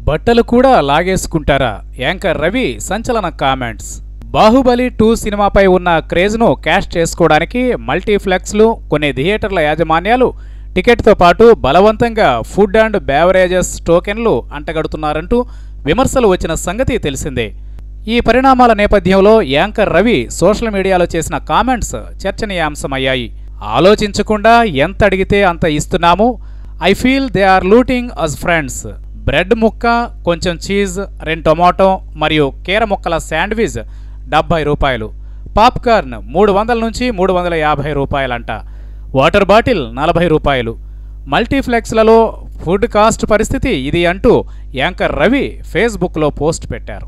బట్టలు కూడా లాగేసుకుంటారా? యాంకర్ రవి సంచలన కామెంట్స్. బాహుబలి టూ సినిమాపై ఉన్న క్రేజ్ను క్యాష్ చేసుకోవడానికి మల్టీప్లెక్స్లు కొన్ని థియేటర్ల యాజమాన్యాలు టికెట్తో పాటు బలవంతంగా ఫుడ్ అండ్ బేవరేజెస్ టోకెన్లు అంటగడుతున్నారంటూ విమర్శలు వచ్చిన సంగతి తెలిసిందే. ఈ పరిణామాల నేపథ్యంలో యాంకర్ రవి సోషల్ మీడియాలో చేసిన కామెంట్స్ చర్చనీయాంశమయ్యాయి. ఆలోచించకుండా ఎంత అడిగితే అంత ఇస్తున్నాము. I feel they are looting us friends. Bread ముక్క కొంచెం చీజ్ రెండు టొమాటో మరియు కీర ముక్కల శాండ్విచ్ డెబ్బై రూపాయలు. పాప్కార్న్ మూడు వందల నుంచి మూడు వందల యాభై రూపాయలంట. వాటర్ బాటిల్ నలభై రూపాయలు. మల్టీప్లెక్స్లలో ఫుడ్ కాస్ట్ పరిస్థితి ఇది అంటూ యాంకర్ రవి ఫేస్బుక్లో పోస్ట్ పెట్టారు.